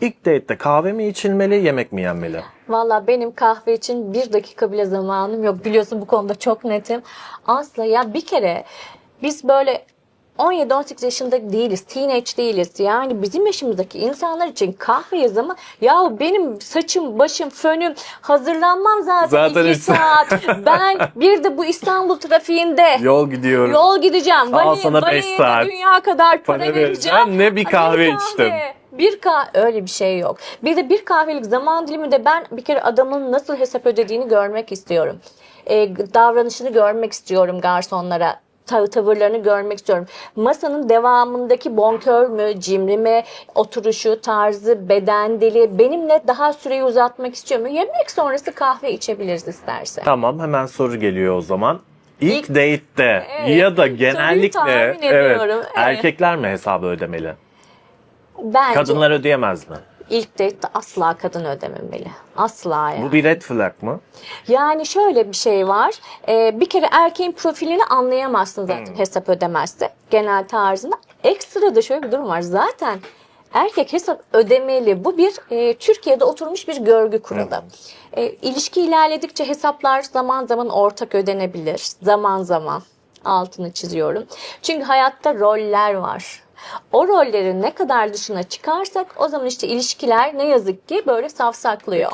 İlk date'de kahve mi içilmeli, yemek mi yenmeli? Valla benim kahve için bir dakika bile zamanım yok. Biliyorsun bu konuda çok netim. Asla ya bir kere biz böyle 17-18 yaşında değiliz. Teenage değiliz. Yani bizim yaşımızdaki insanlar için kahveye zaman ya benim saçım, başım, fönüm hazırlanmam zaten, Zaten iki saat. ben bir de bu İstanbul trafiğinde Yol gidiyorum. Yol gideceğim. Al Bali, sana beş Bali'ye de saat. dünya kadar para, Para vereceğim. vereceğim, ne bir kahve içtim. Bir kahve öyle bir şey yok. Bir de bir kahvelik zaman diliminde ben bir kere adamın nasıl hesap ödediğini görmek istiyorum. Ee, davranışını görmek istiyorum garsonlara. Ta- tavırlarını görmek istiyorum. Masanın devamındaki bonkör mü, cimri mi, oturuşu, tarzı, beden dili benimle daha süreyi uzatmak istiyor mu? Yemek sonrası kahve içebiliriz isterse. Tamam hemen soru geliyor o zaman. İlk, İlk- date'te Evet, ya da genellikle evet, evet. erkekler mi hesabı ödemeli? Bence Kadınlar ödeyemez mi? ilk date'de asla kadın ödememeli. Asla yani. Bu bir red flag mı? Yani şöyle bir şey var. Ee, bir kere erkeğin profilini anlayamazsın zaten Hmm. hesap ödemezse. Genel tarzında. Ekstra da şöyle bir durum var. Zaten erkek hesap ödemeli. Bu bir e, Türkiye'de oturmuş bir görgü kuralı. E, ilişki ilerledikçe hesaplar zaman zaman ortak ödenebilir. Zaman zaman altını çiziyorum. Çünkü hayatta roller var. O rollerin ne kadar dışına çıkarsak o zaman işte ilişkiler ne yazık ki böyle safsaklıyor.